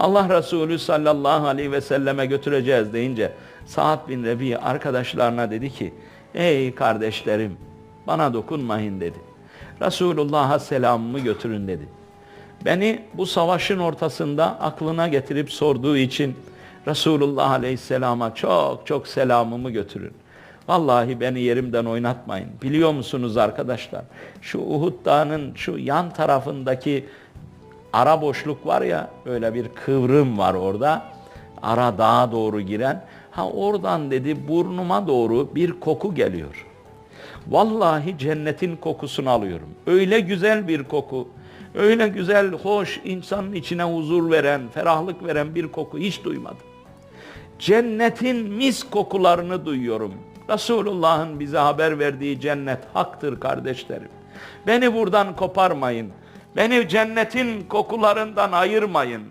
Allah Resulü sallallahu aleyhi ve selleme götüreceğiz deyince Sa'd bin Rebi arkadaşlarına dedi ki ey kardeşlerim bana dokunmayın dedi. Resulullah'a selamımı götürün dedi. Beni bu savaşın ortasında aklına getirip sorduğu için Resulullah Aleyhisselam'a çok çok selamımı götürün. Vallahi beni yerimden oynatmayın. Biliyor musunuz arkadaşlar? Şu Uhud Dağı'nın şu yan tarafındaki ara boşluk var ya böyle bir kıvrım var orada. Ara dağa doğru giren. Ha oradan dedi burnuma doğru bir koku geliyor. Vallahi cennetin kokusunu alıyorum. Öyle güzel bir koku. Öyle güzel, hoş, insanın içine huzur veren, ferahlık veren bir koku hiç duymadım. Cennetin mis kokularını duyuyorum. Resulullah'ın bize haber verdiği cennet haktır kardeşlerim. Beni buradan koparmayın. Beni cennetin kokularından ayırmayın.